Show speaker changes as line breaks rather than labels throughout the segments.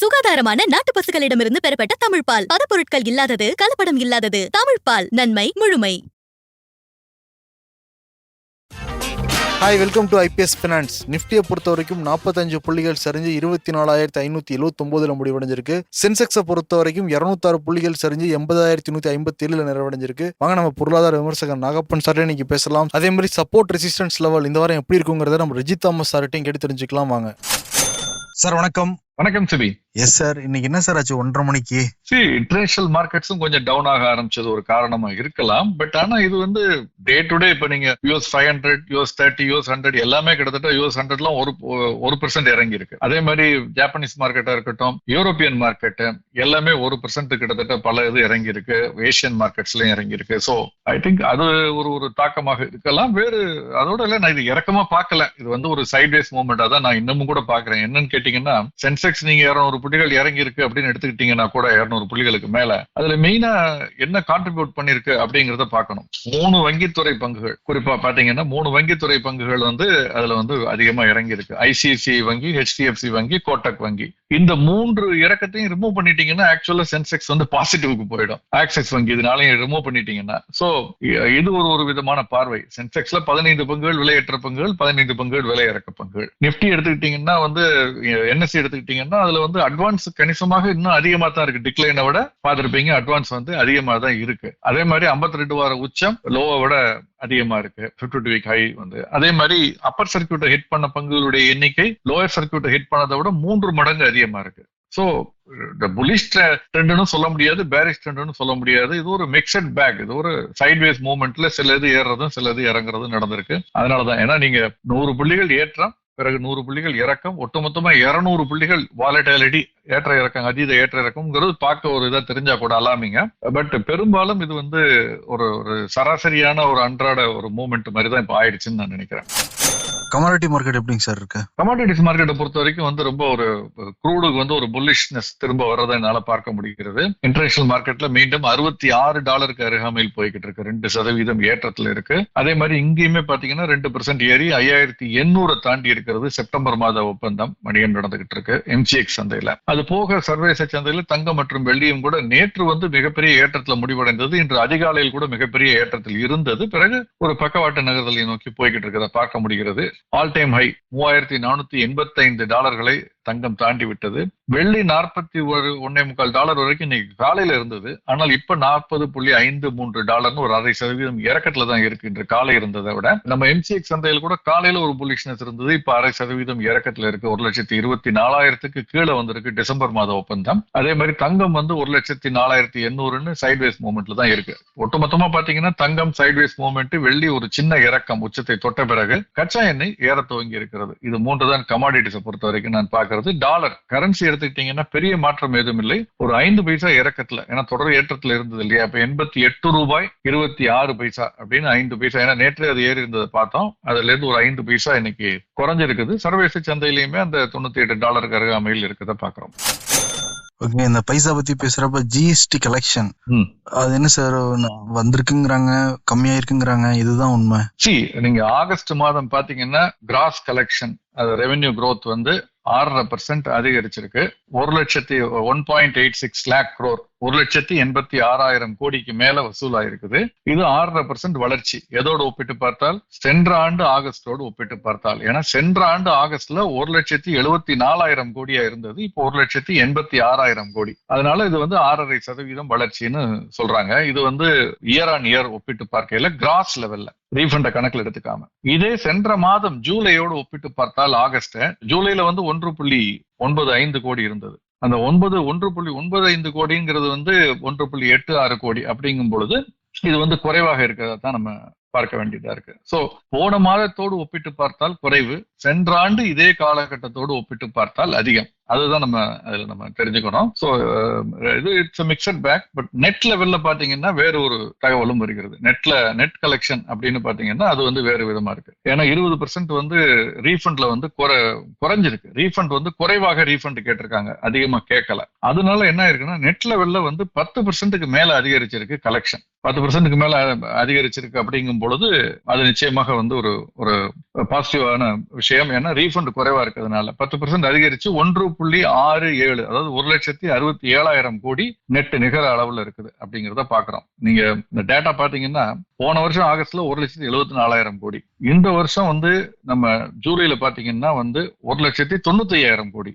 சுகாதாரமான நாட்டு பசுகளிடமிருந்து பெறப்பட்ட தமிழ் பால். பதப்பொருட்கள் இல்லாதது கலப்படம் இல்லாதது. தமிழ் பால் நன்மை முழுமை.
Hi welcome to IPS finance நிஃப்டியை பொறுத்த வரைக்கும் நாற்பத்தஞ்சு புள்ளிகள் சரிஞ்சு இருபத்தி நாலாயிரத்தி ஐநூற்றி எழுபத்தொம்போதில் முடிவடைஞ்சிருக்கு. சென்செக்ஸை பொறுத்த வரைக்கும் இரநூத்தாறு புள்ளிகள் சரிஞ்சு எண்பதாயிரத்தி நூற்றி ஐம்பத்தி ஏழில் நிறைவடைஞ்சிருக்கு. வாங்க நம்ம பொருளாதார விமர்சகர் நாகப்பன் சார்ட்டே இன்னைக்கு பேசலாம். அதே மாதிரி சப்போர்ட் ரெசிஸ்டன்ஸ் லெவல் இந்த வாரம் எப்படி இருக்குங்கிறத நம்ம ரிஜித் தாமஸ் சார்ட்டையும் கேட்டு தெரிஞ்சுக்கலாம். வாங்க. சார் வணக்கம்.
வணக்கம் சிபி.
எஸ் சார் இன்னைக்கு என்ன சார் ஆச்சு? ஒன்றரை மணிக்கு?
சி இன்டர்நேஷனல் மார்க்கெட்ஸும் கொஞ்சம் டவுன் ஆக ஆரம்பிச்சது. ஒரு காரணமா இருக்கலாம். பட் ஆனா இது வந்து டே டு டே இப்ப நீங்க US five hundred US thirty US hundred எல்லாமே கிட்டத்தட்ட யூஎஸ் ஹண்ட்ரட்லாம் ஒரு ஒரு பெர்சென்ட் இறங்கி இருக்கு அதே மாதிரி ஜாப்பனீஸ் மார்க்கெட்டா இருக்கட்டும் யூரோப்பியன் மார்க்கெட் எல்லாமே ஒரு பெர்சென்ட் கிட்டத்தட்ட பல இது இறங்கி இருக்கு ஏசியன் மார்க்கெட்ஸ்லயும் இறங்கி இருக்கு ஸோ ஐ திங்க் அது ஒரு ஒரு தாக்கமாக இருக்கலாம். வேறு அதோட இல்ல நான் இது இறக்கமா பார்க்கல. இது வந்து ஒரு சைட்வேஸ் மூவ்மெண்டா தான் நான் இன்னமும் கூட பாக்குறேன் என்னன்னு கேட்டீங்கன்னா சென்செக்ஸ் நீங்க இருநூறு புள்ளிகள் இறங்கி இருக்கு அப்படின்னு எடுத்துக்கிட்டீங்கன்னா கூட இருநூறு புள்ளிகளுக்கு மேல அதுல மெயினா என்ன கான்ட்ரிபியூட் பண்ணிருக்கு அப்படிங்கறத பாக்கணும் மூணு வங்கித்துறை பங்குகள். குறிப்பா பாத்தீங்கன்னா மூணு வங்கித்துறை பங்குகள் வந்து அதுல வந்து அதிகமா இறங்கி இருக்கு ஐசிஐசிஐ வங்கி ஹெச்டிஎஃப்சி வங்கி கோட்டக் வங்கி. இந்த மூன்று இறக்கத்தையும் ரிமூவ் பண்ணிட்டீங்கன்னா ஆக்சுவலா சென்செக்ஸ் வந்து பாசிட்டிவ்க்கு போயிடும். ஆக்செஸ் வங்கி இதனாலையும் ரிமூவ் பண்ணிட்டீங்கன்னா. சோ இது ஒரு ஒரு விதமான பார்வை. சென்செக்ஸ்ல பதினைந்து பங்குகள் விலையேற்ற பங்குகள் பதினைந்து பங்குகள் விலை இறக்க பங்குகள். நிப்டி எடுத்துக்கிட்டீங்கன்னா வந்து என்எஸ்சி பாத்தீங்கன்னா அதுல வந்து அட்வான்ஸ் கணிசமாக இன்னும் அதிகமா தான் இருக்கு. டிக்ளைனை விட பார்த்திருப்பீங்க அட்வான்ஸ் வந்து அதிகமா தான் இருக்கு. அதே மாதிரி 52 ரெண்டு வார உச்சம் லோவை விட அதிகமா இருக்கு. பிப்டி டூ வீக் ஹை வந்து. அதே மாதிரி அப்பர் சர்க்கியூட்டை ஹிட் பண்ண பங்குகளுடைய எண்ணிக்கை லோயர் சர்க்கியூட்டை ஹிட் பண்ணதை விட மூன்று மடங்கு அதிகமா இருக்கு. சோ இந்த புலிஷ் ட்ரெண்ட்னு சொல்ல முடியாது பேரிஷ் ட்ரெண்ட்னு சொல்ல முடியாது. இது ஒரு மிக்சட் பேக் இது ஒரு சைட்வேஸ் மூவ்மெண்ட்ல சில இது ஏறுறதும் சில இது இறங்குறதும் நடந்திருக்கு. அதனாலதான். ஏன்னா நீங்க நூறு புள்ளிகள் ஏற்றம் பிறகு நூறு புள்ளிகள் இறக்கம் ஒட்டுமொத்தமா இருநூறு புள்ளிகள் வாலட்டாலிட்டி ஏற்ற இறக்கம் அதீத ஏற்ற இறக்கம்ங்கிறது பார்க்க ஒரு இதா தெரிஞ்சா கூட அலாமிங்க. பட் பெரும்பாலும் இது வந்து ஒரு ஒரு சராசரியான ஒரு அன்றாட ஒரு மூமெண்ட் மாதிரி தான் இப்போ ஆயிடுச்சுன்னு நான் நினைக்கிறேன்.
கமாடிட்டி மார்க்கெட் எப்படிங்க சார் இருக்கு?
கமாடிட்டிஸ் மார்க்கெட்டை பொறுத்த வரைக்கும் வந்து ரொம்ப ஒரு குரூடுக்கு வந்து ஒரு புல்லிஷ்னஸ் திரும்ப வர்றதை என்னால பார்க்க முடிகிறது. இன்டர்நேஷனல் மார்க்கெட்ல மீண்டும் அறுபத்தி ஆறு டாலருக்கு அருகாமையில் போய்கிட்டு இருக்கு. ரெண்டு சதவீதம் ஏற்றத்துல இருக்கு. அதே மாதிரி இங்கேயுமே பாத்தீங்கன்னா ரெண்டு பெர்சென்ட் ஏறி ஐயாயிரத்தி எண்ணூறு தாண்டி இருக்கிறது செப்டம்பர் மாத ஒப்பந்தம் மணியன் நடந்துகிட்டு இருக்கு. எம்சிஎக்ஸ் சந்தையில. அது போக சர்வதேச சந்தையில தங்கம் மற்றும் வெள்ளியும் கூட நேற்று வந்து மிகப்பெரிய ஏற்றத்துல முடிவடைந்தது. இன்று அதிகாலையில் கூட மிகப்பெரிய ஏற்றத்தில் இருந்தது. பிறகு ஒரு பக்கவாட்டு நகர்தலை நோக்கி போய்கிட்டு இருக்கிறத பார்க்க முடிகிறது. ஆல் டைம் ஹை மூவாயிரத்தி நானூத்தி எண்பத்தி ஐந்து டாலர்களை தங்கம் தாண்டி விட்டது வெள்ளி நாற்பத்தி ஒரு ஒன்னே முக்கால் டாலர் வரைக்கும் இன்னைக்கு காலையில இருந்தது. ஆனால் இப்ப நாற்பது புள்ளி ஐந்து மூன்று டாலர்னு ஒரு அரை சதவீதம் இறக்கத்துல தான் இருக்கு. இன்று காலை இருந்ததை விட நம்ம எம்சிஎக்ஸ் சந்தையில் கூட காலையில ஒரு புல்லிஷ்னஸ் இருந்தது. இப்ப அரை சதவீதம் இறக்கத்துல இருக்கு. ஒரு லட்சத்தி இருபத்தி நாலாயிரத்துக்கு கீழே வந்திருக்கு டிசம்பர் மாத ஒப்பந்தம். அதே மாதிரி தங்கம் வந்து ஒரு லட்சத்தி நாலாயிரத்தி எண்ணூறுன்னு சைட்வேஸ் மூவ்மெண்ட்ல தான் இருக்கு. ஒட்டுமொத்தமா பாத்தீங்கன்னா தங்கம் சைட்வேஸ் மூவ்மெண்ட் வெள்ளி ஒரு சின்ன இறக்கம் உச்சத்தை தொட்ட பிறகு கச்சா எண்ணெய் ஏற துவங்கி இருக்கிறது. இது மூன்று தான் கமாடிட்டிஸை பொறுத்த வரைக்கும் நான் பாக்குறது டாலர் கரன்சி எடுத்துக்கிட்டீங்கன்னா பெரிய மாற்றம் எதுவும் இல்லை. ஒரு ஐந்து பைசா இறக்கத்துல ஏன்னா தொடர் ஏற்றத்துல இருந்தது இல்லையா? இப்ப எண்பத்தி எட்டு ரூபாய் இருபத்தி ஆறு பைசா அப்படின்னு ஐந்து பைசா. ஏன்னா நேற்று அது ஏறி இருந்ததை பார்த்தோம். அதுல இருந்து ஒரு ஐந்து பைசா இன்னைக்கு குறைஞ்சிருக்குது. சர்வதேச சந்தையிலுமே அந்த தொண்ணூத்தி எட்டு டாலருக்கு அருகாமையில் இருக்கிறத பாக்குறோம்
ஓகே இந்த பைசா பத்தி பேசுறப்ப ஜிஎஸ்டி கலெக்ஷன். அது என்ன சார் வந்திருக்குங்கிறாங்க கம்மியா இருக்குங்கிறாங்க இதுதான் உண்மை.
சி நீங்க ஆகஸ்ட் மாதம் பாத்தீங்கன்னா கிராஸ் கலெக்ஷன் அது ரெவென்யூ growth வந்து ஆறரை பர்சன்ட் அதிகரிச்சிருக்கு. ஒரு லட்சத்தி one point eight six lakh crore ஒரு லட்சத்தி எண்பத்தி ஆறாயிரம் கோடிக்கு மேல வசூலாயிருக்குது. இது ஆறரை பர்சன்ட் வளர்ச்சி. எதோடு ஒப்பிட்டு பார்த்தால்? சென்ற ஆண்டு ஆகஸ்டோடு ஒப்பிட்டு பார்த்தால். ஏன்னா சென்ற ஆண்டு ஆகஸ்ட்ல ஒரு லட்சத்தி எழுபத்தி நாலாயிரம் கோடியா இருந்தது. இப்போ ஒரு லட்சத்தி எண்பத்தி ஆறாயிரம் கோடி. அதனால இது வந்து ஆறரை சதவீதம் வளர்ச்சின்னு சொல்றாங்க. இது வந்து இயர் ஆன் இயர் ஒப்பிட்டு பார்க்கையில கிராஸ் லெவல்ல ரீஃபண்ட கணக்கில் எடுத்துக்காம. இதே சென்ற மாதம் ஜூலையோடு ஒப்பிட்டு பார்த்தால் ஆகஸ்ட் ஜூலைல வந்து ஒன்று புள்ளி ஒன்பது ஐந்து கோடி இருந்தது. அந்த ஒன்பது ஒன்று புள்ளி ஒன்பது ஐந்து கோடிங்கிறது வந்து ஒன்று புள்ளி எட்டு ஆறு கோடி அப்படிங்கும் பொழுது இது வந்து குறைவாக இருக்கிறதா தான் நம்ம பார்க்க வேண்டியதா இருக்கு. சோ போன மாதத்தோடு ஒப்பிட்டு பார்த்தால் குறைவு சென்ற ஆண்டு இதே காலகட்டத்தோடு ஒப்பிட்டு பார்த்தால் அதிகம். அதுதான் நம்ம அதுல நம்ம தெரிஞ்சுக்கணும். ஸோ இது it's mixed bag but net லெவல்ல பாத்தீங்கன்னா வேற ஒரு தகவலும் வருகிறது. நெட்ல நெட் கலெக்ஷன் அப்படின்னு பாத்தீங்கன்னா அது வந்து வேறு விதமா இருக்கு. ஏன்னா இருபது பர்சன்ட் வந்து ரீஃபண்ட்ல வந்து குறை குறைஞ்சிருக்கு. ரீஃபண்ட் வந்து குறைவாக ரீஃபண்ட் கேட்டிருக்காங்க. அதிகமா கேட்கல. அதனால என்ன இருக்குன்னா நெட் லெவல்ல வந்து பத்து பர்சன்ட்டுக்கு மேல அதிகரிச்சிருக்கு கலெக்ஷன் பத்து பர்சன்ட்டுக்கு மேல அதிகரிச்சிருக்கு அப்படிங்கும் பொழுது அது நிச்சயமாக வந்து ஒரு ஒரு பாசிட்டிவான விஷயம். ஏன்னா ரீஃபண்ட் குறைவா இருக்கிறதுனால பத்து பர்சன்ட் அதிகரிச்சு ஒன்று புள்ளி ஆறு ஏழு அதாவது ஒரு லட்சத்தி அறுபத்தி ஏழாயிரம் கோடி நெட் நிகர அளவுல இருக்குது அப்படிங்கிறத பாக்குறோம். நீங்க இந்த டேட்டா பாத்தீங்கன்னா போன வருஷம் ஆகஸ்ட்ல ஒரு லட்சத்தி எழுபத்தி நாலாயிரம் கோடி. இந்த வருஷம் வந்து நம்ம ஜூலைல பாத்தீங்கன்னா வந்து ஒரு லட்சத்தி தொண்ணூத்தி ஐயாயிரம் கோடி.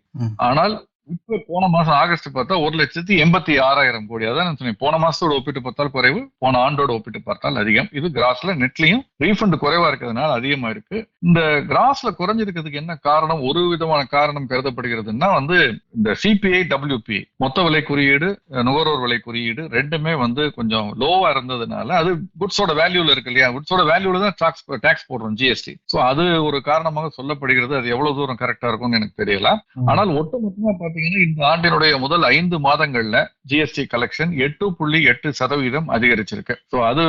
ஆனால் இப்ப போன மாசம் ஆகஸ்ட் பார்த்தா ஒரு லட்சத்தி எண்பத்தி ஆறாயிரம் கோடி. அதான் சொன்னேன். போன மாசத்தோட ஒப்பிட்டு பார்த்தால் குறைவு போன ஆண்டோட ஒப்பிட்டு பார்த்தால் அதிகம். இது கிராஸ்ல நெட்லயும் ரீஃபண்ட் குறைவா இருக்கிறதுனால அதிகமா இருக்கு. இந்த கிராஸ்ல குறைஞ்சிருக்கிறதுக்கு என்ன காரணம்? ஒரு விதமான காரணம் கருதப்படுகிறதுன்னா வந்து இந்த சிபிஐ டபிள்யூபி மொத்த விலை குறியீடு நுகர்வோர் விலை குறியீடு ரெண்டுமே வந்து கொஞ்சம் லோவா இருந்ததுனால அது குட்ஸோட வேல்யூல இருக்கு இல்லையா? குட்ஸோட வேல்யூல தான் டாக்ஸ் டாக்ஸ் போடுறோம் ஜிஎஸ்டி சோ அது ஒரு காரணமாக சொல்லப்படுகிறது. அது எவ்வளவு தூரம் கரெக்டா இருக்கும்னு எனக்கு தெரியல. ஆனால் ஒட்டுமொத்தமா பாத்தீங்கன்னா இந்த ஆண்டினுடைய முதல் ஐந்து மாதங்கள்ல ஜிஎஸ்டி கலெக்ஷன் எட்டு புள்ளி எட்டு சதவீதம் அதிகரிச்சிருக்கு. சோ அது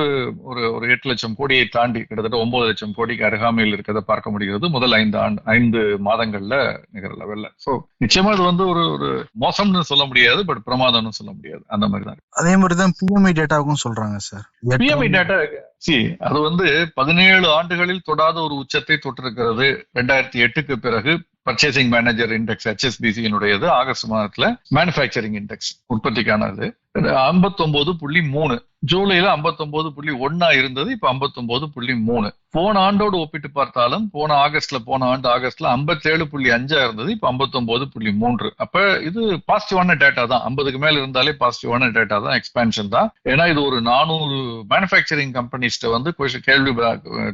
ஒரு ஒரு எட்டு லட்சம் கோடியை தாண்டி கிட்டத்தட்ட ஒன்பது லட்சம் கோடிக்கு அருகாமையில் இருக்கிறத பார்க்க முடிகிறது. முதல் ஐந்து ஆண்டு ஐந்து மாதங்கள்ல நிகர லெவல்ல சோ நிச்சயமா இது வந்து ஒரு ஒரு மோசம்னு சொல்ல முடியாது பட் பிரமாதம்னு சொல்ல முடியாது. அந்த மாதிரி தான்
அதே மாதிரி தான் பிஎம்ஐ டேட்டாவுக்கும் சொல்றாங்க சார்.
பிஎம்ஐ டேட்டா சி அது வந்து பதினேழு ஆண்டுகளில் தொடாத ஒரு உச்சத்தை தொட்டிருக்கிறது. ரெண்டாயிரத்தி எட்டுக்கு பிறகு பர்ச்சேசிங் மேனேஜர் இண்டெக்ஸ் ஹெச்எஸ்பிசியினுடையது ஆகஸ்ட் மாதத்துல மேனுஃபேக்சரிங் இண்டெக்ஸ் உற்பத்திக்கானது. ஐம்பத்தொன்பது புள்ளி மூணு. ஜூலைல 59.1 புள்ளி ஒன்னா இருந்தது இப்ப 59.3 புள்ளி மூணு. போன ஆண்டோடு ஒப்பிட்டு பார்த்தாலும் போன ஆகஸ்ட்ல போன ஆண்டு ஆகஸ்ட்ல 57.5 புள்ளி அஞ்சா இருந்தது இப்ப 59.3 புள்ளி மூன்று. அப்ப இது பாசிட்டிவான டேட்டா தான். ஐம்பதுக்கு மேல இருந்தாலே பாசிட்டிவான டேட்டா தான் எக்ஸ்பான்ஷன் தான். ஏன்னா இது ஒரு நானூறு மேனுஃபேக்சரிங் கம்பெனிஸ்ட வந்து கேள்வி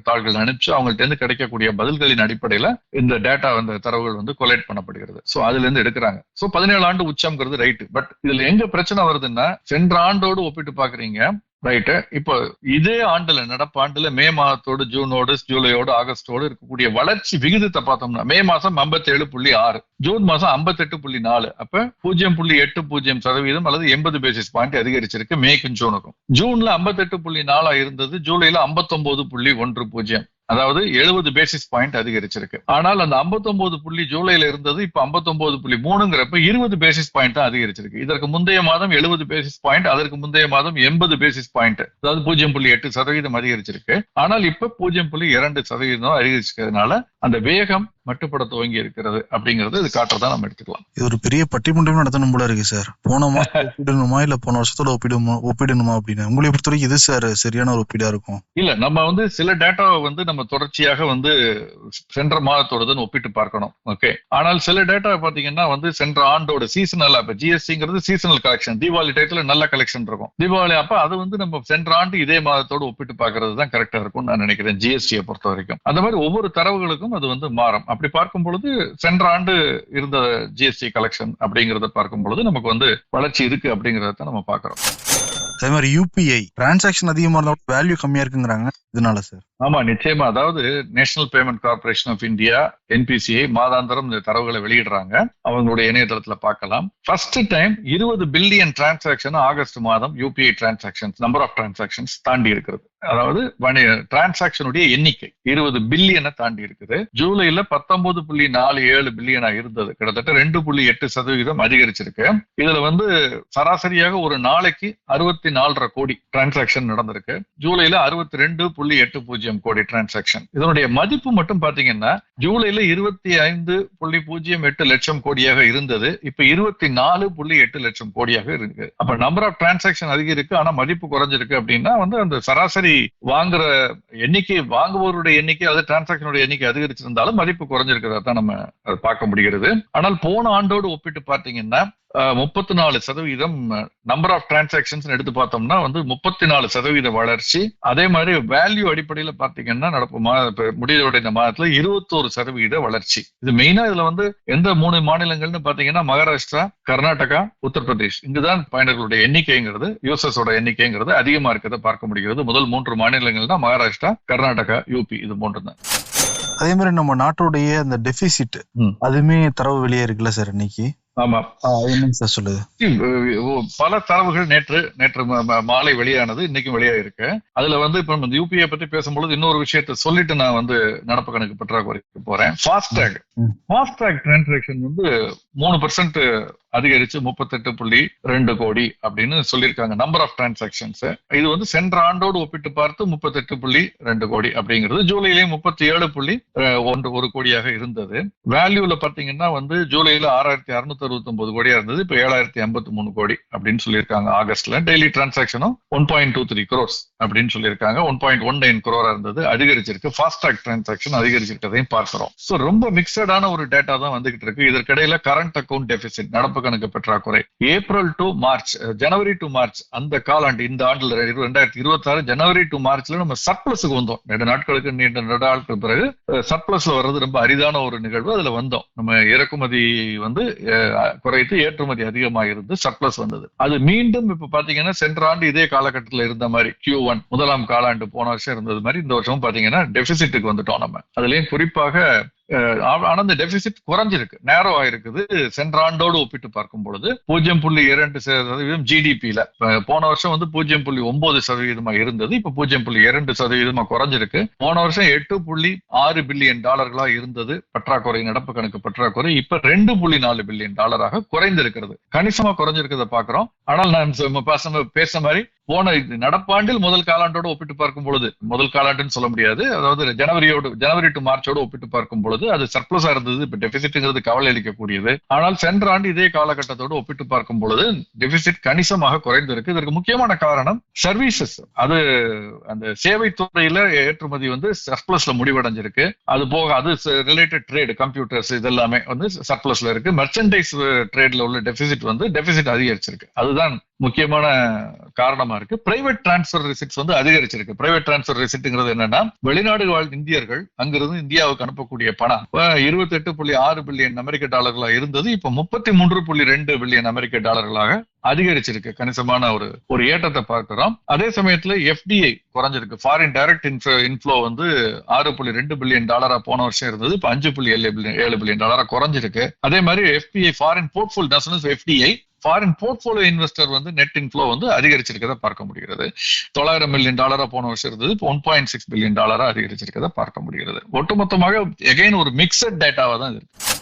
தாள்கள் அனுப்பிச்சு அவங்கள்ட்ட இருந்து கிடைக்கக்கூடிய பதில்களின் அடிப்படையில இந்த டேட்டா அந்த தரவுகள் வந்து கொலைட் பண்ணப்படுகிறது. சோ அதுல இருந்து எடுக்கிறாங்க. சோ பதினேழு ஆண்டு உச்சம்ங்கிறது ரைட் பட் இதுல எங்க பிரச்சனை வருதுன்னா சென்ற ஆண்டோடு ஒப்பிட்டு பாக்குறீங்க ரைட்டு இப்போ இதே ஆண்டுல நடப்பு ஆண்டுல மே மாதத்தோடு ஜூனோடு ஜூலையோடு ஆகஸ்டோடு இருக்கக்கூடிய வளர்ச்சி விகிதத்தை பார்த்தோம்னா மே மாசம் 57.6 புள்ளி ஆறு ஜூன் மாசம் 58.4 புள்ளி நாலு அப்ப பூஜ்ஜியம் புள்ளி எட்டு பூஜ்ஜியம் சதவீதம் அல்லது எண்பது பேசிஸ் பாயிண்ட் அதிகரிச்சிருக்கு மேக்கும் ஜூனுக்கும். ஜூன்ல 58.4 புள்ளி நாலா இருந்தது ஜூலைல 59.1 புள்ளி ஒன்று பூஜ்ஜியம். அதாவது எழுபது பேசிஸ் பாயிண்ட் அதிகரிச்சிருக்கு. ஆனால் அந்த 59 புள்ளி ஜூலைல இருந்தது இப்ப 59 புள்ளி மூணுங்கிறப்ப இருபது பேசிஸ் பாயிண்ட் தான் அதிகரிச்சிருக்கு. இதற்கு முந்தைய மாதம் எழுபது பேசிஸ் பாயிண்ட் அதற்கு முந்தைய மாதம் எண்பது பேசிஸ் பாயிண்ட் அதாவது பூஜ்ஜியம் புள்ளி எட்டு சதவீதம் அதிகரிச்சிருக்கு. ஆனால் இப்ப பூஜ்ஜியம் புள்ளி இரண்டு சதவீதம் அதிகரிச்சிருக்கிறதுனால அந்த வேகம் மட்டுப்பட துவங்கி இருக்கிறது அப்படிங்கறது இது காட்டுறதா நம்ம எடுத்துக்கலாம்.
இது ஒரு பெரிய பட்டிமன்றம் நடத்தணும் போல இருக்கு சார் போன மாசம் ஒப்பிடணுமா? இல்ல போன வருஷத்தோட ஒப்பிடுமா ஒப்பிடணுமா அப்படின்னு? உங்களை பொறுத்த வரைக்கும் இது சார் சரியான ஒரு ஒப்பீடா இருக்கும்.
இல்ல நம்ம வந்து சில டேட்டாவை வந்து நம்ம தொடர்ச்சியாக வந்து சென்ற மாதத்தோடதுன்னு ஒப்பிட்டு பார்க்கணும் ஓகே ஆனால் சில டேட்டா பாத்தீங்கன்னா வந்து சென்ற ஆண்டோட சீசனல் அப்ப ஜிஎஸ்டிங்கிறது சீசனல் கலெக்ஷன் தீபாவளி டயத்துல நல்ல கலெக்ஷன் இருக்கும். தீபாவளி அப்ப அது வந்து நம்ம சென்ற ஆண்டு இதே மாதத்தோட ஒப்பிட்டு பார்க்கிறது தான் கரெக்டா இருக்கும் நான் நினைக்கிறேன் ஜிஎஸ்டியை பொறுத்த வரைக்கும் அந்த மாதிரி ஒவ்வொரு தரவுகளுக்கும் அது வந்து மாறும். அப்படி பார்க்கும் பொழுது சென்ற ஆண்டு இருந்த ஜிஎஸ்டி கலெக்ஷன் அப்படிங்கறத பார்க்கும் பொழுது நமக்கு வந்து வளர்ச்சி இருக்கு அப்படிங்கறத நம்ம பாக்குறோம்
அதே மாதிரி யூபிஐ டிரான்சாக்ஷன் அதிகமா இருந்தாலும் வேல்யூ கம்மியா இருக்குங்கிறாங்க. இதனால சார்
ஆமா நிச்சயமா. அதாவது national payment corporation of India NPCI மாதாந்திரம் இந்த தரவுகளை வெளியிடுறாங்க. அவங்களுடைய இணையதளத்துல பார்க்கலாம். ஃபர்ஸ்ட் டைம் இருபது பில்லியன் டிரான்சாக்ஷன் ஆகஸ்ட் மாதம் UPI transactions number of transactions தாண்டி இருக்கிறது. அதாவது டிரான்சாக்ஷனுடைய எண்ணிக்கை இருபது பில்லியனை தாண்டி இருக்குது. ஜூலைல பத்தொன்பது புள்ளி நாலு ஏழு பில்லியனா இருந்தது. கிட்டத்தட்ட ரெண்டு புள்ளி எட்டு சதவீதம் அதிகரிச்சிருக்கு. இதுல வந்து சராசரியாக ஒரு நாளைக்கு அறுபத்தி நாலரை கோடி டிரான்சாக்ஷன் நடந்திருக்கு. ஜூலைல அறுபத்தி ரெண்டு புள்ளி எட்டு பூஜ்ஜியம் கோடி டிரான்சாக்ஷன் இதனுடைய மதிப்பு மட்டும் பாத்தீங்கன்னா ஜூலைல இருபத்தி ஐந்து புள்ளி பூஜ்ஜியம் எட்டு லட்சம் கோடியாக இருந்தது. இப்ப இருபத்தி நாலு புள்ளி எட்டு லட்சம் கோடியாக இருக்கு. அப்ப நம்பர் ஆஃப் டிரான்சாக்ஷன் அதிகரிக்கு ஆனா மதிப்பு குறைஞ்சிருக்கு அப்படின்னா வந்து அந்த சராசரி வாங்குற எண்ணிக்கை வாங்குவோருடைய எண்ணிக்கை அது டிரான்சாக்ஷனுடைய எண்ணிக்கை அதிகரிச்சிருந்தாலும் மதிப்பு குறைஞ்சிருக்கிறதா தான் நம்ம பார்க்க முடிகிறது. ஆனால் போன ஆண்டோடு ஒப்பிட்டு பார்த்தீங்கன்னா முப்பத்தி நாலு சதவீதம் நம்பர் ஆஃப் டிரான்சாக்ஷன்ஸ் எடுத்து பார்த்தோம்னா வந்து முப்பத்தி நாலு சதவீத வளர்ச்சி. அதே மாதிரி வேல்யூ அடிப்படையில பாத்தீங்கன்னா நடப்பு மாத முடிவுடைய இந்த மாதத்துல இருபத்தோரு சதவீத வளர்ச்சி. இது மெயினா இதுல வந்து எந்த மூணு மாநிலங்கள்னு பாத்தீங்கன்னா மகாராஷ்டிரா கர்நாடகா உத்தரப்பிரதேஷ். இங்குதான் பயனர்களுடைய எண்ணிக்கைங்கிறது யூசர்ஸோட எண்ணிக்கைங்கிறது அதிகமா இருக்கிறத பார்க்க முடிகிறது. முதல் மூன்று மாநிலங்கள் தான் மகாராஷ்டிரா கர்நாடகா யூபி இது மூன்று தான்
அதே மாதிரி நம்ம நாட்டுடைய அந்த டெபிசிட்
ம்.
அதுமே தரவு வெளியே இருக்குல்ல சார் இன்னைக்கு?
ஆமா.
சொல்லுது?
பல தரவுகள் நேற்று நேற்று மாலை வெளியானது இன்னைக்கும் வெளியாயிருக்கு. அதுல வந்து இப்ப நம்ம யூபிஐ பத்தி பேசும்பொழுது இன்னொரு விஷயத்த சொல்லிட்டு நான் வந்து நடப்பு கணக்கு பற்றாக்குறைக்கு போறேன். ஃபாஸ்டேக். ஃபாஸ்டேக் டிரான்சாக்ஷன் வந்து மூணு பர்சன்ட் அதிகரிச்சு முப்பத்தெட்டு புள்ளி ரெண்டு கோடி அப்படின்னு சொல்லியிருக்காங்க. நம்பர் ஆஃப் டிரான்சாக்சன்ஸ் இது வந்து சென்ற ஆண்டோடு ஒப்பிட்டு பார்த்து முப்பத்தெட்டு புள்ளி ரெண்டு கோடி அப்படிங்கிறது. ஜூலையிலே முப்பத்தி ஏழு புள்ளி ஒன்று ஒரு கோடியாக இருந்தது. வேல்யூல பாத்தீங்கன்னா வந்து ஜூலைல ஆறாயிரத்தி அறுநூத்தி அறுபத்தி ஒன்பது கோடியா இருந்தது. இப்ப ஏழாயிரத்தி ஐம்பத்தி மூணு கோடி அப்படின்னு சொல்லியிருக்காங்க. ஆகஸ்ட்ல daily டிரான்சாக்சனும் one point two three crores அப்படின்னு சொல்லியிருக்காங்க. ஒன் பாயிண்ட் ஒன் நைன் க்ரோரா இருந்தது. அதிகரிச்சிருக்கு. ஃபாஸ்டாக் டிரான்சாக்சன் அதிகரிச்சிருக்கதையும் பார்க்கிறோம். ஸோ ரொம்ப மிக்சடான ஒரு டேட்டா தான் வந்துகிட்டு இருக்கு. இதற்கிடையில கரண்ட் அக்கௌண்ட் டெபிசிட் நடப்பு கணக்கு பற்றாக்குறை. April to March January to March அந்த காலாண்டு இந்த ஆண்டுல ரெண்டாயிரத்தி இருபத்தி ஆறு ஜனவரி டு மார்ச்ல நம்ம சர்ப்ளஸுக்கு வந்தோம். ரெண்டு நாட்களுக்கு நீண்ட ரெண்டு நாட்களுக்கு பிறகு சர்ப்ளஸ்ல வர்றது ரொம்ப அரிதான ஒரு நிகழ்வு. அதுல வந்தோம். நம்ம இறக்குமதி வந்து குறைத்து ஏற்றுமதி அதிகமாக இருந்து சர்ப்ளஸ் வந்தது. அது மீண்டும் இப்ப பாத்தீங்கன்னா சென்ற ஆண்டு இதே காலகட்டத்தில் இருந்த மாதிரி கியூ ஒன் முதலாம் காலாண்டு போன வருஷம் இருந்தது மாதிரி இந்த வருஷமும் பாத்தீங்கன்னா டெபிசிட்டுக்கு வந்துட்டோம் நம்ம. அதுலயும் குறிப்பாக ஆனா இந்த டெபிசிட் குறைஞ்சிருக்கு. நேரோ ஆயிருக்குது. சென்ற ஆண்டோடு ஒப்பிட்டு பார்க்கும் பொழுது பூஜ்ஜியம் புள்ளி இரண்டு சதவீதம் ஜிடிபியில போன வருஷம் வந்து பூஜ்ஜியம் புள்ளி ஒன்பது சதவீதமா இருந்தது. இப்ப பூஜ்ஜியம் புள்ளி இரண்டு சதவீதமா குறைஞ்சிருக்கு. போன வருஷம் எட்டு புள்ளி ஆறு பில்லியன் டாலர்களா இருந்தது. பற்றாக்குறை நடப்பு கணக்கு பற்றாக்குறை இப்ப ரெண்டு புள்ளி நாலு பில்லியன் டாலராக குறைந்திருக்கிறது. கணிசமா குறைஞ்சிருக்கிறத பாக்குறோம் ஆனால் நான் பேச பேச மாதிரி போன நடப்பாண்டில் முதல் காலாண்டோடு ஒப்பிட்டு பார்க்கும் பொழுது முதல் காலாண்டுன்னு சொல்ல முடியாது. அதாவது ஜனவரியோடு ஜனவரி டு மார்ச்சோடு ஒப்பிட்டு பார்க்கும் பொழுது அது சர்ப்ளஸா இருந்தது இப்ப டெபிசிட்ங்கிறது கவலை அளிக்கக்கூடியது. ஆனால் சென்ற ஆண்டு இதே காலகட்டத்தோடு ஒப்பிட்டு பார்க்கும் பொழுது டெபிசிட் கணிசமாக குறைந்திருக்கு. இதற்கு முக்கியமான காரணம் சர்வீசஸ் அது அந்த சேவை துறையில ஏற்றுமதி வந்து சர்ப்ளஸ்ல முடிவடைஞ்சிருக்கு. அது போக அது ரிலேட்டட் ட்ரேடு கம்ப்யூட்டர்ஸ் இதெல்லாமே வந்து சர்ப்ளஸ்ல இருக்கு. மெர்ச்சன்டைஸ் ட்ரேட்ல உள்ள டெபிசிட் வந்து டெபிசிட் அதிகரிச்சிருக்கு. அதுதான் முக்கியமான காரணம் இருக்கு. பிரைவேட் டிரான்ஸ்பர் ரிசிட்ஸ் வந்து அதிகரிச்சிருக்கு. பிரைவேட் டிரான்ஸ்பர் ரிசிட்ங்கிறது என்னன்னா வெளிநாடு வாழ் இந்தியர்கள் அங்கிருந்து இந்தியாவுக்கு அனுப்பக்கூடிய பணம். இருபத்தி எட்டு புள்ளி ஆறு பில்லியன் அமெரிக்க டாலர்களா இருந்தது. இப்ப முப்பத்தி மூன்று புள்ளி ரெண்டு பில்லியன் அமெரிக்க டாலர்களாக அதிகரிச்சிருக்கு. கணிசமான ஒரு ஒரு ஏற்றத்தை பார்க்கிறோம். அதே சமயத்துல எஃப்டிஐ குறைஞ்சிருக்கு. ஃபாரின் டைரக்ட் இன்ஃப்ளோ வந்து ஆறு புள்ளி ரெண்டு பில்லியன் டாலரா போன வருஷம் இருந்தது. இப்ப அஞ்சு புள்ளி ஏழு பில்லியன் ஏழு பில்லியன் டாலரா குறைஞ்சிருக்கு. அதே மாதிரி FPI foreign portfolio FDI foreign portfolio investor வந்து நெட் இன்ஃப்ளோ வந்து அதிகரிச்சிருக்கதை பார்க்க முடிகிறது. தொள்ளாயிரம் மில்லியன் டாலரா போன வருஷம் இருந்தது இப்போ ஒன் பாயிண்ட் சிக்ஸ் பில்லியன் டாலரா அதிகரிச்சிருக்கதை பார்க்க முடிகிறது. ஒட்டுமொத்தமாக எகைன் ஒரு மிக்சட் டேட்டாவா தான் இருக்கு.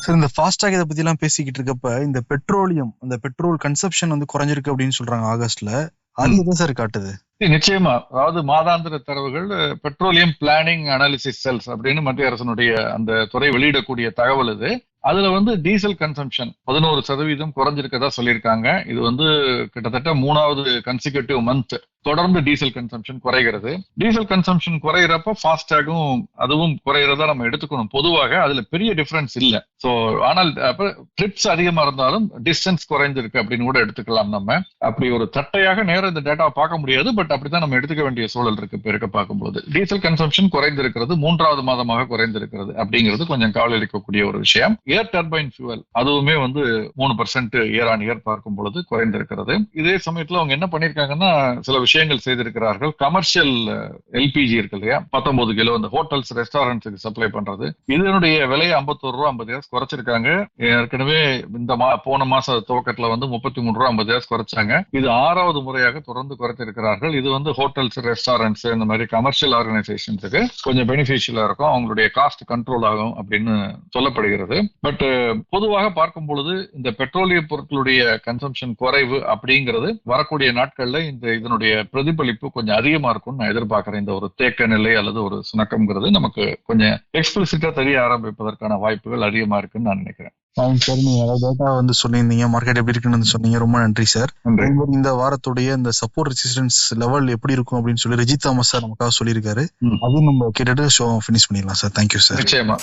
சார் இந்த ஃபாஸ்டாக் இதை பத்தி எல்லாம் பேசிக்கிட்டு இருக்கப்ப இந்த பெட்ரோலியம் அந்த பெட்ரோல் கன்சப்ஷன் வந்து குறைஞ்சிருக்கு அப்படின்னு சொல்றாங்க ஆகஸ்ட்ல. அது. எதை சார் காட்டுது?
நிச்சயமா. அதாவது மாதாந்திர தரவுகள் பெட்ரோலியம் பிளானிங் அனாலிசிஸ் செல்ஸ் அப்படின்னு மத்திய அரசனுடைய அந்த துறை வெளியிடக்கூடிய தகவல் இது. அதுல வந்து டீசல் கன்சம்ஷன் பதினோரு சதவீதம் குறைஞ்சிருக்கதா சொல்லியிருக்காங்க. இது வந்து கிட்டத்தட்ட மூணாவது கன்சிகூட்டிவ் மந்த் தொடர்ந்து டீசல் கன்சம்ஷன் குறைகிறது. டீசல் கன்சம்ஷன் குறையிறப்ப ஃபாஸ்டாகும் அதுவும் குறையிறதா நம்ம எடுத்துக்கணும். பொதுவாக அதுல பெரிய டிஃபரன்ஸ் இல்ல. சோ ஆனால் அப்ப ட்ரிப்ஸ் அதிகமா இருந்தாலும் டிஸ்டன்ஸ் குறைந்திருக்கு அப்படின்னு கூட எடுத்துக்கலாம் நம்ம. அப்படி ஒரு தட்டையாக நேரம் இந்த டேட்டா பார்க்க முடியாது. பட் அப்படித்தான் நம்ம எடுத்துக்க வேண்டிய சூழல் இருக்கு இப்ப இருக்க பார்க்கும்போது. டீசல் கன்சம்ஷன் குறைந்திருக்கிறது. மூன்றாவது மாதமாக குறைந்திருக்கிறது அப்படிங்கிறது கொஞ்சம் கவலை அளிக்கக்கூடிய ஒரு விஷயம். ஏர் டர்பைன் ஃபியூவல் அதுவுமே வந்து மூணு பர்சன்ட் இயர் ஆன் இயர் பார்க்கும் பொழுது குறைந்திருக்கிறது. இதே சமயத்துல அவங்க என்ன பண்ணிருக்காங்கன்னா சில விஷயம் விஷயங்கள் செய்திருக்கிறார்கள். கமர்ஷியல் எல்பிஜி இருக்கு இல்லையா? பத்தொன்பது கிலோ இந்த ஹோட்டல்ஸ் ரெஸ்டாரண்ட்ஸுக்கு சப்ளை பண்றது. இதனுடைய விலையை ஐம்பத்தோரு ரூபா ஐம்பது காசு குறைச்சிருக்காங்க. ஏற்கனவே இந்த மா போன மாச துவக்கத்துல வந்து முப்பத்தி மூணு ரூபா ஐம்பது காசு குறைச்சாங்க. இது ஆறாவது முறையாக தொடர்ந்து குறைத்திருக்கிறார்கள் இது வந்து ஹோட்டல்ஸ் ரெஸ்டாரண்ட்ஸ் இந்த மாதிரி கமர்ஷியல் ஆர்கனைசேஷன்ஸுக்கு கொஞ்சம் பெனிஃபிஷியலா இருக்கும். அவங்களுடைய காஸ்ட் கண்ட்ரோல் ஆகும் அப்படின்னு சொல்லப்படுகிறது. பட் பொதுவாக பார்க்கும் பொழுது இந்த பெட்ரோலிய பொருட்களுடைய கன்சம்ஷன் குறைவு அப்படிங்கிறது வரக்கூடிய நாட்கள்ல இந்த இதனுடைய பிரதிபலிப்பு கொஞ்சம் அதிகமா இருக்கும்னு நான் எதிர்பார்க்கிறேன். இந்த ஒரு தேக்க நிலை அல்லது ஒரு சுணக்கம்ங்கிறது நமக்கு கொஞ்சம் எக்ஸ்பிளிசிட்டா தெரிய ஆரம்பிப்பதற்கான வாய்ப்புகள் அதிகமா இருக்குன்னு நான் நினைக்கிறேன்.
சார் நீங்க டேட்டா வந்து சொல்லியிருந்தீங்க மார்க்கெட் எப்படி இருக்குன்னு சொன்னீங்க. ரொம்ப நன்றி சார் இந்த வாரத்துடைய இந்த சப்போர்ட் ரெசிஸ்டன்ஸ் லெவல் எப்படி இருக்கும் அப்படின்னு சொல்லி ரஜித் தாமஸ் சார் நமக்காக சொல்லியிருக்காரு. அதுவும் நம்ம கேட்டுட்டு ஷோ ஃபினிஷ் பண்ணிடலாம் சார் தேங்க்யூ சார்
நிச்சயமா.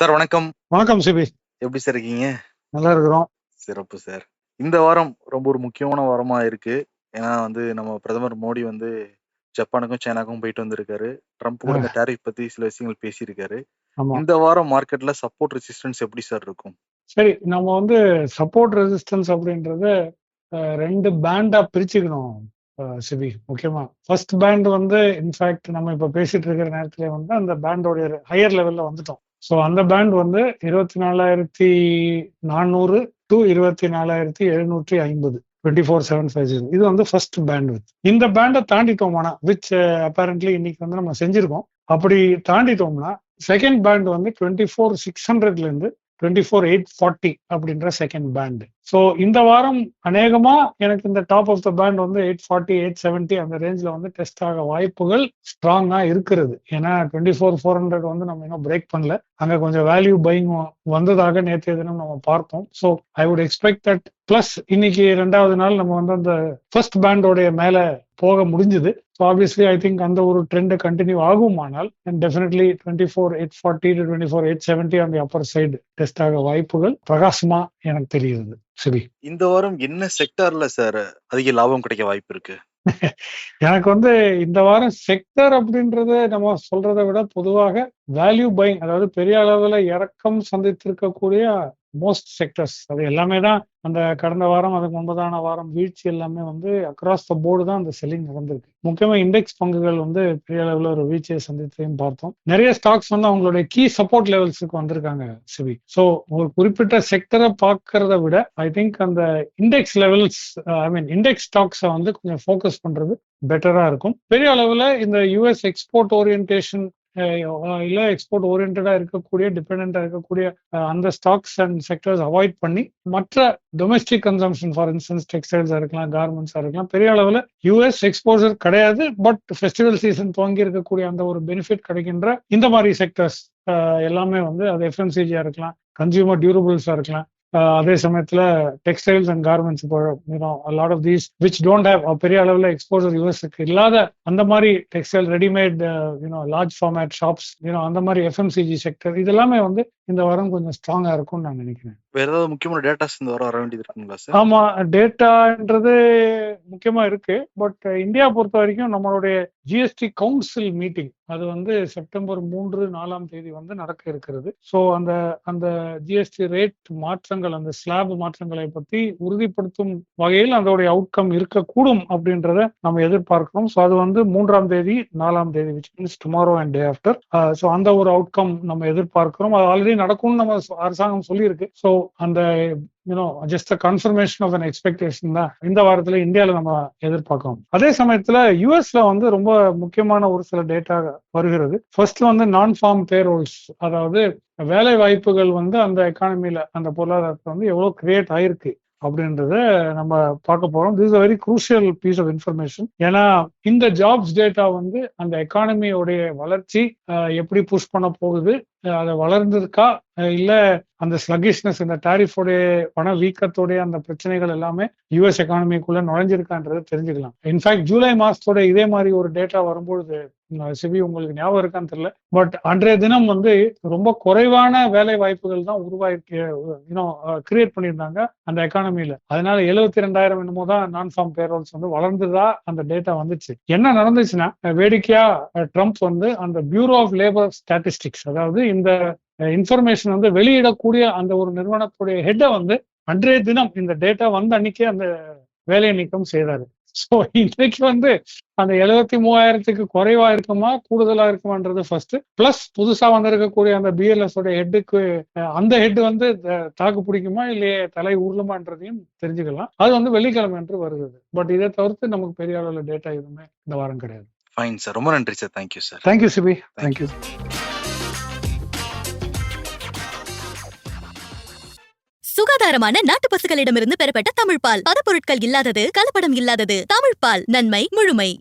சார் வணக்கம்.
வணக்கம் சிபி.
எப்படி சார் இருக்கீங்க?
நல்லா இருக்கிறோம்.
சிறப்பு சார் இந்த வாரம் ரொம்ப ஒரு முக்கியமான வாரமா இருக்கு. ஏன்னா வந்து நம்ம பிரதமர் மோடி வந்து ஜப்பானுக்கும் சைனாக்கும் போயிட்டு வந்திருக்காரு. ட்ரம்ப் கூட இந்த டேரிஃப் பத்தி சில விஷயங்கள் பேசியிருக்காரு.
ஆமா.
இந்த வாரம் மார்க்கெட்ல சப்போர்ட் ரெசிஸ்டன்ஸ் எப்படி சார் இருக்கும்?
சரி நம்ம வந்து சப்போர்ட் ரெசிஸ்டன்ஸ் அப்படின்றத அஹ், ரெண்டு பேண்டா பிரிச்சுக்கணும் அஹ், முக்கியமா ஃபர்ஸ்ட் பேண்ட் வந்து இன்ஃபேக்ட் நம்ம இப்ப பேசிட்டு இருக்கிற நேரத்துல வந்து அந்த பேண்டோடைய ஹையர் லெவல்ல வந்துட்டோம். ஸோ அந்த பேண்ட் வந்து இருபத்தி நாலாயிரத்தி நானூறு டு இருபத்தி நாலாயிரத்தி எழுநூற்றி ஐம்பது. Twenty four seven five zero இது வந்து ஃபர்ஸ்ட் பேண்ட் வித் இந்த பேண்டை தாண்டிட்டோம்னா விச் அப்பேரண்ட்லி இன்னைக்கு வந்து நம்ம செஞ்சிருக்கோம். அப்படி தாண்டிட்டோம்னா செகண்ட் பேண்ட் வந்து டுவெண்ட்டி ஃபோர் சிக்ஸ் ஹண்ட்ரட்ல இருந்து டுவெண்ட்டி ஃபோர் எயிட் ஃபார்ட்டி அப்படின்ற செகண்ட் பேண்ட் ஸோ இந்த வாரம் அநேகமா எனக்கு இந்த டாப் ஆஃப் த பேண்ட் வந்து எயிட் ஃபார்ட்டி எயிட் செவன்ட்டி அந்த ரேஞ்சில் வந்து டெஸ்ட் ஆக வாய்ப்புகள் ஸ்ட்ராங்கா இருக்கிறது. ஏன்னா டுவெண்ட்டி ஃபோர் ஃபோர் ஹண்ட்ரட் வந்து நம்ம இன்னும் பிரேக் பண்ணல. அங்க கொஞ்சம் வேல்யூ பையிங் வந்ததாக நேற்றைய தினம் நம்ம பார்த்தோம். So I would expect that plus இன்னைக்கு ரெண்டாவது நாள் நம்ம வந்து அந்த ஃபர்ஸ்ட் பேண்டோடைய மேல போக முடிஞ்சது. ஸோ ஆப்வியஸ்லி ஐ திங்க் அந்த ஒரு trend continue ஆகுமானால் and definitely twenty four eight forty to twenty four eight seventy அந்த அப்பர் சைடு டெஸ்ட் ஆக வாய்ப்புகள் பிரகாசமா எனக்கு தெரியுது சரி
இந்த வாரம் என்ன செக்டார்ல சார் அதிக லாபம் கிடைக்க வாய்ப்பு இருக்கு?
எனக்கு வந்து இந்த வாரம் செக்டர் அப்படின்றத நம்ம சொல்றதை விட பொதுவாக வேல்யூ பைங் அதாவது பெரிய அளவுல இறக்கம் சந்தித்திருக்கக்கூடிய மோஸ்ட் செக்டர்ஸ் அது எல்லாமே தான் அந்த கடந்த வாரம் அதுக்கு முன்பதான வாரம் வீழ்ச்சி எல்லாமே வந்து அக்ராஸ் த போர்டு தான் அந்த செல்லிங் நடந்திருக்கு. முக்கியமா இண்டெக்ஸ் பங்குகள் வந்து பெரிய அளவில் ஒரு வீழ்ச்சியை சந்தித்ததையும் பார்த்தோம். நிறைய ஸ்டாக்ஸ் வந்து அவங்களுடைய கீ சப்போர்ட் லெவல்ஸுக்கு வந்திருக்காங்க சிவி ஸோ ஒரு குறிப்பிட்ட செக்டரை பார்க்கறத விட ஐ திங்க் அந்த index levels I mean index ஸ்டாக்ஸை வந்து கொஞ்சம் ஃபோக்கஸ் பண்றது பெட்டரா இருக்கும். பெரிய அளவுல இந்த யூஎஸ் எக்ஸ்போர்ட் ஓரியன்டேஷன் இல்ல எக்ஸ்போர்ட் ஓரியன்டா இருக்கக்கூடிய டிபெண்டா இருக்கக்கூடிய அந்த ஸ்டாக்ஸ் அண்ட் செக்டர்ஸ் அவாய்ட் பண்ணி மற்ற டொமஸ்டிக் கன்சம்ஷன் ஃபார் இன்ஸ்டன்ஸ் டெக்ஸ்டைல்ஸாக இருக்கலாம் கார்மெண்ட்ஸ் இருக்கலாம் பெரிய அளவுல யூஎஸ் எக்ஸ்போசர் கிடையாது பட் ஃபெஸ்டிவல் சீசன் துவங்கி இருக்கக்கூடிய அந்த ஒரு பெனிஃபிட் கிடைக்கின்ற இந்த மாதிரி செக்டர்ஸ் எல்லாமே வந்து அது எஃப்எம்சிஜியா இருக்கலாம் கன்சியூமர் டியூரபிள்ஸா இருக்கலாம் அதே சமயத்துல textiles and garments lot of these which don't have பெரிய அளவுல எக்ஸ்போசர் யூஎஸ்க்கு இல்லாத அந்த மாதிரி textile readymade you know large format shops you know அந்த மாதிரி எஃப்எம்சிஜி செக்டர் இது எல்லாமே வந்து இந்த வாரம் கொஞ்சம் ஸ்ட்ராங்கா இருக்கும்னு நான் நினைக்கிறேன்.
வேற ஏதாவது முக்கியமான டேட்டாஸ் இந்த வர வேண்டியது இருக்குங்களா சார்
ஆமா டேட்டான்றது முக்கியமா இருக்கு. பட் இந்தியா பொறுத்த வரைக்கும் நம்மளுடைய ஜிஎஸ்டி கவுன்சில் மீட்டிங் அது வந்து செப்டம்பர் மூன்று நாலாம் தேதி வந்து நடக்க இருக்கிறது. ஸோ அந்த அந்த ஜிஎஸ்டி ரேட் மாற்றங்கள் அந்த ஸ்லாப் மாற்றங்களை பத்தி உறுதிப்படுத்தும் வகையில் அதோடைய அவுட்கம் இருக்கக்கூடும் அப்படின்றத நம்ம எதிர்பார்க்கிறோம். ஸோ அது வந்து மூன்றாம் தேதி நாலாம் தேதி which means tomorrow and day after so அந்த ஒரு அவுட்கம் நம்ம எதிர்பார்க்கிறோம். அது ஆல்ரெடி நடக்கும்னு நம்ம அரசாங்கம் சொல்லியிருக்கு. ஸோ அந்த you know just confirmation of an expectation தான் இந்த வாரத்துல இந்தியால நம்ம எதிர்பார்க்கிறோம். அதே சமயத்துல யூஎஸ்ல வந்து ரொம்ப முக்கியமான ஒரு சில டேட்டா வருகிறது. ஃபர்ஸ்ட் வந்து நான் ஃபார்ம் பேரோல்ஸ் அதாவது வேலை வாய்ப்புகள் வந்து அந்த எக்கானமில அந்த பொருளாதாரத்தை வந்து எவ்வளவு கிரியேட் ஆயிருக்கு. அப்படின்றத நம்ம பார்க்க போறோம். This very crucial piece of information ஏன்னா இந்த ஜாப்ஸ் டேட்டா வந்து அந்த எக்கானமியோடைய வளர்ச்சி எப்படி புஷ் பண்ண போகுது அதை வளர்ந்திருக்கா இல்ல அந்த ஸ்லகிஷ்னஸ் இந்த டாரிஃபோடைய பண வீக்கத்தோடைய அந்த பிரச்சனைகள் எல்லாமே யூஎஸ் எக்கானமிக்குள்ள நுழைஞ்சிருக்கான்றதை தெரிஞ்சுக்கலாம். இன்ஃபேக்ட் ஜூலை மாசத்தோட இதே மாதிரி ஒரு டேட்டா வரும்பொழுது சிவி சிபி உங்களுக்கு ஞாபகம் இருக்கான்னு தெரியல. பட் அன்றைய தினம் வந்து ரொம்ப குறைவான வேலை வாய்ப்புகள் தான் உருவாக்கி இன்னும் கிரியேட் பண்ணியிருந்தாங்க அந்த எக்கானமில அதனால எழுபத்தி ரெண்டாயிரம் என்னமோ தான் நான் ஃபார்ம் பேரோல்ஸ் வந்து வளர்ந்துதா அந்த டேட்டா வந்துச்சு. என்ன நடந்துச்சுன்னா வேடிக்கையா ட்ரம்ப் வந்து அந்த பியூரோ ஆஃப் லேபர் ஸ்டாட்டிஸ்டிக்ஸ் அதாவது இந்த இன்ஃபர்மேஷன் வந்து வெளியிடக்கூடிய அந்த ஒரு நிறுவனத்துடைய ஹெட்டை வந்து அன்றைய தினம் இந்த டேட்டா வந்த அன்னைக்கே அந்த வேலை நீக்கம் செய்தாரு. ஸோ இன்னைக்கு வந்து அந்த எழுபத்தி மூவாயிரத்துக்கு குறைவா இருக்குமா கூடுதலா இருக்குமான்றது ஃபர்ஸ்ட் பிளஸ் புதுசா வந்திருக்கக்கூடிய அந்த பிஎல்எஸ் உடைய ஹெட்டுக்கு அந்த ஹெட் வந்து தாக்கு பிடிக்குமா இல்லையே தலை உருளுமான்றதையும் தெரிஞ்சுக்கலாம். அது வந்து வெள்ளிக்கிழமை என்று வருகிறது. பட் இதை தவிர்த்து நமக்கு பெரிய அளவுல டேட்டா எதுவுமே இந்த வாரம் கிடையாது.
ஃபைன் சார் ரொம்ப நன்றி sir thank you sir
thank you Sibi thank you
சுகாதாரமான நாட்டு பசுக்களிடமிருந்து பெறப்பட்ட தமிழ் பால் பதப்பொருட்கள் இல்லாதது கலப்படம் இல்லாதது தமிழ் பால் நன்மை முழுமை.